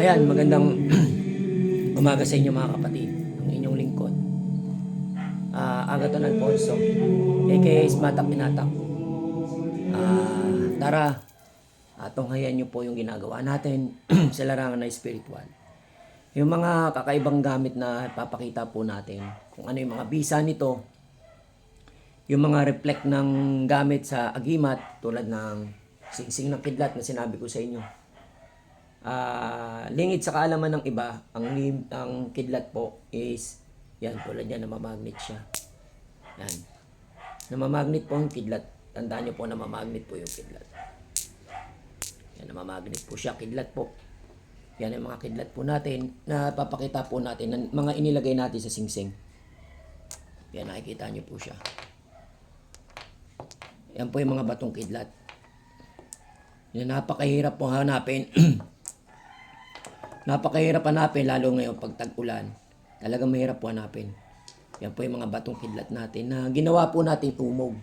Ayan, magandang umaga sa inyo mga kapatid. Ang inyong lingkod. Ah, Agaton Alfonso, aka Smatak Pinatak. Ah, tara, atong hayan nyo po yung ginagawa natin sa larangan na spiritual. Yung mga kakaibang gamit na papakita po natin, kung ano yung mga bisa nito, yung mga reflect ng gamit sa agimat tulad ng singsing ng kidlat na sinabi ko sa inyo. Ah, lingid sa kaalaman ng iba, ang ang kidlat po is yan tulad yan namamagnet siya. Yan. Namamagnet po yung kidlat. Tandaan niyo po namamagnet po yung kidlat. Yan namamagnet po siya, kidlat po. Yan ang mga kidlat po natin na papakita po natin ng mga inilagay natin sa singsing. Yan nakikita niyo po siya. Yan po yung mga batong kidlat. Yan, napakahirap po hanapin. napakahirap hanapin, lalo ngayon pag tag-ulan. Talagang mahirap po hanapin. Yan po yung mga batong kidlat natin na ginawa po natin umog.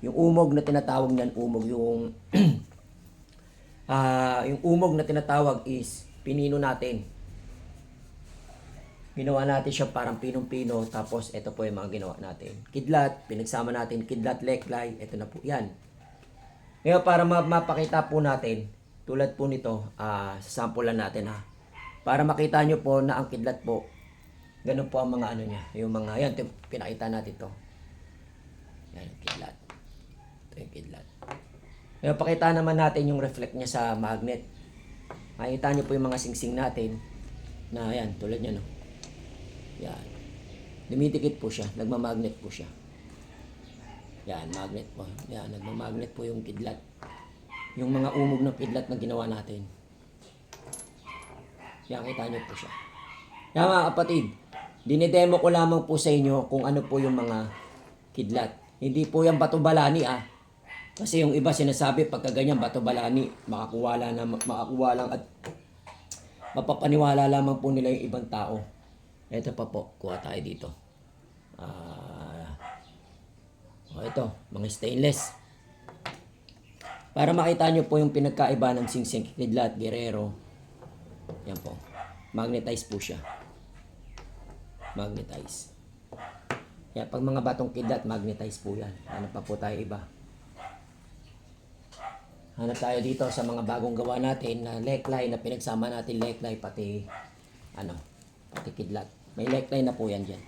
Yung umog na tinatawag niyan, umog, yung ah yung umog na tinatawag is pinino natin. Ginawa natin siya parang pinong-pino tapos ito po yung mga ginawa natin. Kidlat, pinagsama natin kidlat leklay, ito na po yan. Ngayon para ma- mapakita po natin, tulad po nito, ah sasampulan natin ha. Para makita nyo po na ang kidlat po, ganun po ang mga ano niya. Yung mga, yan, pinakita natin to. Yan yung kidlat. Ito yung kidlat. Ngayon pakita naman natin yung reflect niya sa magnet. Makikita nyo po yung mga singsing natin na yan, tulad niya no. Yan. Dumidikit po siya, nagmamagnet po siya. Yan, magnet po. Yan, nagmamagnet po yung kidlat. Yung mga umog ng kidlat na ginawa natin. Yan, kita nyo po siya. Yan mga kapatid, dinidemo ko lamang po sa inyo kung ano po yung mga kidlat. Hindi po yung bato balani ah. Kasi yung iba sinasabi pagka ganyan bato balani, makakuha lang, na, makakuha lang at mapapaniwala lamang po nila yung ibang tao. Ito pa po, kuha tayo dito. Ah, oh, ito, mga stainless. Para makita nyo po yung pinagkaiba ng singsing kidlat, guerrero. Yan po. Magnetize po siya. Magnetize. Yan, pag mga batong kidlat, magnetize po yan. Hanap pa po tayo iba. Hanap tayo dito sa mga bagong gawa natin na leklay na pinagsama natin leklay pati ano, pati kidlat. May leklay na po yan dyan.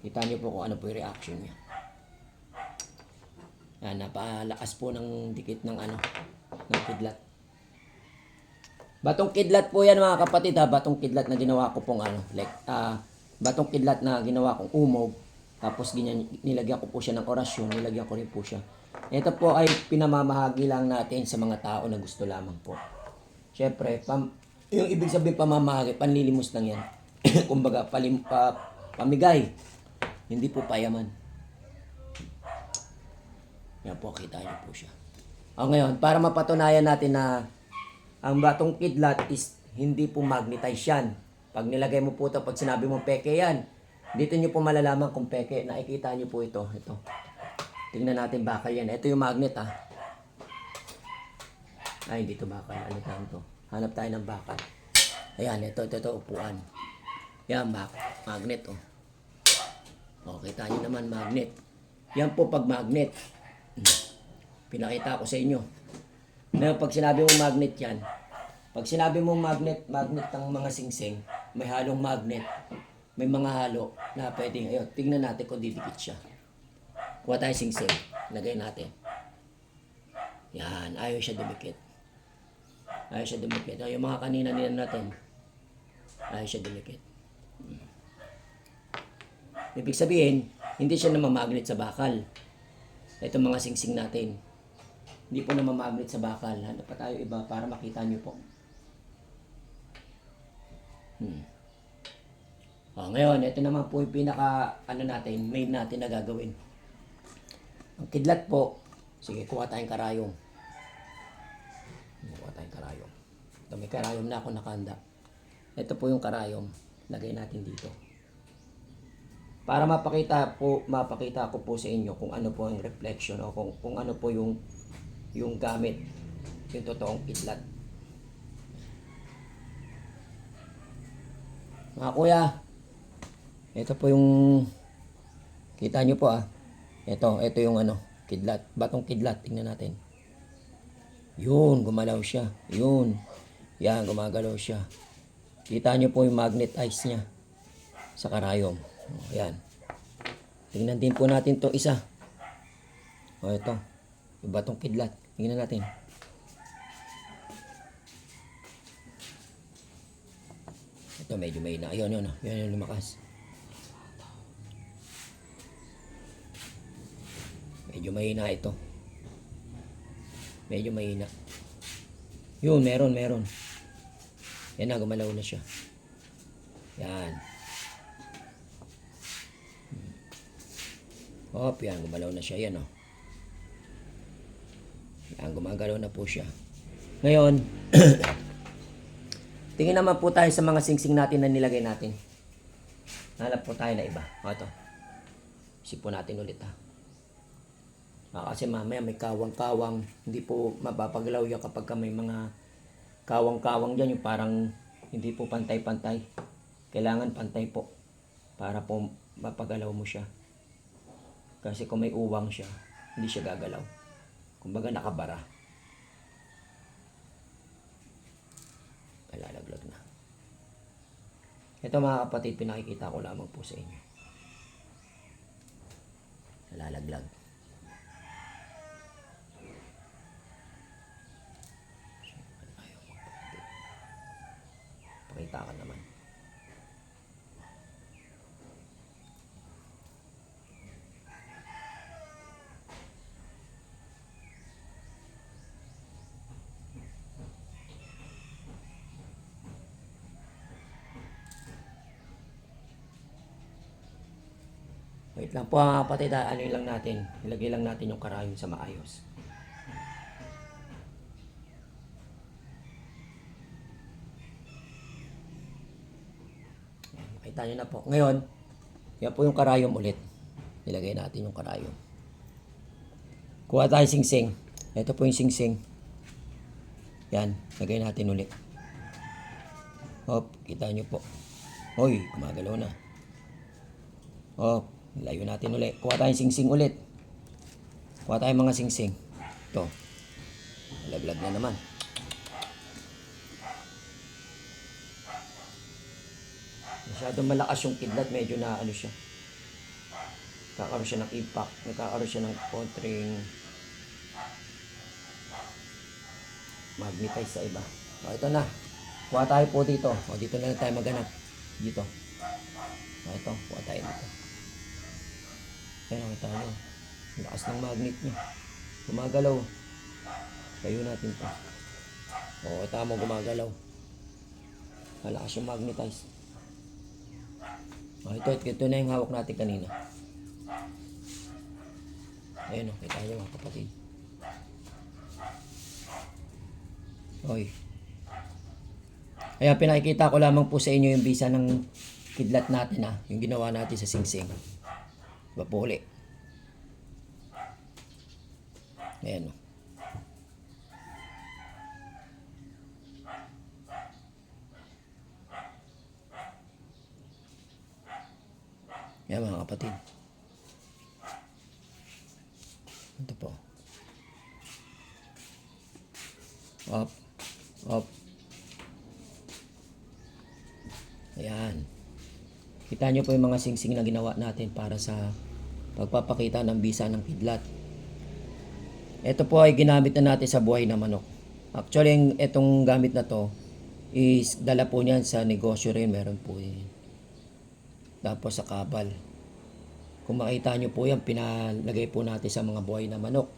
Kita niyo po kung ano po yung reaction niya. Yan, napalakas po ng dikit ng ano, ng kidlat. Batong kidlat po yan mga kapatid ha, batong kidlat na ginawa ko pong ano, like, ah, batong kidlat na ginawa kong umog. Tapos ganyan, nilagyan ko po siya ng orasyon, nilagyan ko rin po siya. Ito po ay pinamamahagi lang natin sa mga tao na gusto lamang po. Siyempre, pam, yung ibig sabihin pamamahagi, panlilimos lang yan. Kumbaga, palim, pa, pamigay. Hindi po payaman. Yan po, kita niyo po siya. O ngayon, para mapatunayan natin na ang batong kidlat is hindi po magnetize yan. Pag nilagay mo po ito, pag sinabi mo peke yan, dito nyo po malalaman kung peke. Nakikita nyo po ito. Ito. Tingnan natin bakal yan. Ito yung magnet ah. Ay, dito bakal. Ano tawag to? Hanap tayo ng bakal. Ayan, ito, ito, ito, upuan. Yan, bak magnet oh. O, kita nyo naman, magnet. Yan po pag magnet. Hmm. Pinakita ko sa inyo. Ngayon, pag sinabi mo magnet yan, pag sinabi mo magnet, magnet ng mga singsing, may halong magnet, may mga halo na pwedeng, ayun, tingnan natin kung didikit siya. Kuha tayo singsing, lagay natin. Yan, ayaw siya dumikit. Ayaw siya dumikit. Ay, yung mga kanina nila natin, ayaw siya dumikit. Hmm. Ibig sabihin, hindi siya namamagnet sa bakal. Ito mga singsing natin. Hindi po namamagnet sa bakal. Hanap pa tayo iba para makita nyo po. Hmm. Oh, ngayon, ito naman po yung pinaka, ano natin, main natin na gagawin. Ang kidlat po, sige, kuha tayong karayong. Kuha tayong karayong. Ito, may karayom na ako nakanda. Ito po yung karayom. Lagay natin dito. Para mapakita po, mapakita ko po sa inyo kung ano po ang reflection o kung, kung ano po yung yung gamit yung totoong kidlat. Mga kuya, ito po yung kita nyo po ah. Ito, ito yung ano, kidlat. Batong kidlat, tingnan natin. Yun, gumalaw siya. Yun. Yan, gumagalaw siya. Kita nyo po yung magnetize niya sa karayom. O, yan. Tingnan din po natin to isa. O, ito. Yung batong kidlat. Tingnan natin. Ito, medyo may na. Ayun, yun. Yun yung lumakas. Medyo mahina ito. Medyo mahina. Yun, meron, meron. Yan na, gumalaw na siya. Yan. Hop, yan, gumalaw na siya. Yan, oh. Yan, gumagalaw na po siya. Ngayon, tingin naman po tayo sa mga singsing natin na nilagay natin. Hanap po tayo na iba. O, ito. Isip po natin ulit, ha. Ah, kasi mamaya may kawang-kawang, hindi po mapapagalaw yan kapag ka may mga kawang-kawang dyan, yung parang hindi po pantay-pantay. Kailangan pantay po para po mapagalaw mo siya. Kasi kung may uwang siya, hindi siya gagalaw. Kumbaga nakabara. Kalalaglag na. Ito mga kapatid, pinakikita ko lamang po sa inyo. Magpapatid. Pakita ka naman. Wait lang po mga ano lang natin, ilagay lang natin yung karayom sa maayos. Makita nyo na po. Ngayon, yan po yung karayom ulit. Ilagay natin yung karayom. Kuha tayo singsing. Ito po yung singsing. Yan, lagay natin ulit. Hop, kita nyo po. Hoy, gumagalaw na. Oh, layo natin ulit. Kuha tayong singsing ulit. Kuha tayong mga singsing. Ito. Laglag na naman. Masyadong malakas yung kidlat. Medyo na ano siya. Nagkakaroon siya ng impact. Nagkakaroon siya ng kontring magnetize sa iba. O, ito na. Kuha tayo po dito. O, dito na lang tayo maghanap. Dito. O, ito. Kuha tayo dito. Nakita nyo. Ang lakas ng magnet niya. Gumagalaw. Tayo natin to. Oo, tama gumagalaw. Malakas yung magnetize. Oh, ito, ito na yung hawak natin kanina. Ayun o, kita nyo mga kapatid. Oy. Kaya pinakikita ko lamang po sa inyo yung bisa ng kidlat natin ha. Yung ginawa natin sa singsing. Diba po uli? Ayan o. Yan mga kapatid. Ito po. Up. Up. Ayan. Kita nyo po yung mga singsing na ginawa natin para sa pagpapakita ng bisa ng kidlat. Ito po ay ginamit na natin sa buhay na manok. Actually, itong gamit na to is dala po niyan sa negosyo rin. Meron po yun. Tapos sa kabal. Kung makita nyo po yan, pinalagay po natin sa mga buhay na manok.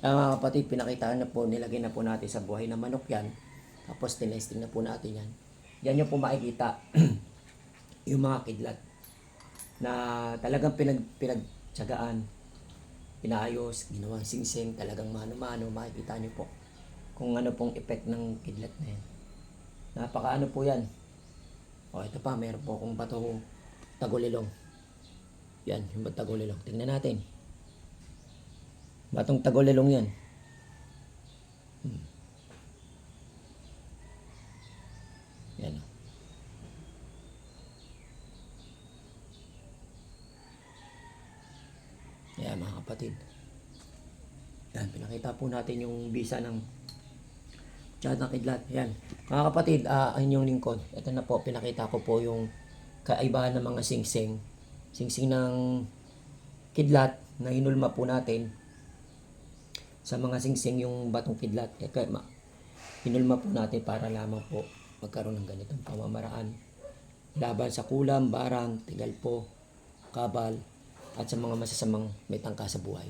Ah, mga kapatid, pinakita na po, nilagay na po natin sa buhay na manok yan. Tapos tinesting na po natin yan. Yan yung po makikita yung mga kidlat na talagang pinag, pinagtsagaan, pinayos, ginawang singsing, talagang mano-mano, makikita nyo po kung ano pong effect ng kidlat na yan. Napaka ano po yan. O, ito pa, meron po akong bato tagulilong. Yan, yung tagulilong. Tingnan natin. Batong tagulilong yan. Hmm. Yan mga kapatid. Yan, pinakita po natin yung visa ng Chad ng Kidlat. Yan. Mga kapatid, ah ang inyong lingkod. Ito na po, pinakita ko po yung kaibahan ng mga singsing. Singsing ng Kidlat na hinulma po natin sa mga singsing yung batong kidlat. Eh, kaya ma- hinulma po natin para lamang po magkaroon ng ganitong pamamaraan. Laban sa kulam, barang, tigalpo, kabal, at sa mga masasamang may tangka sa buhay.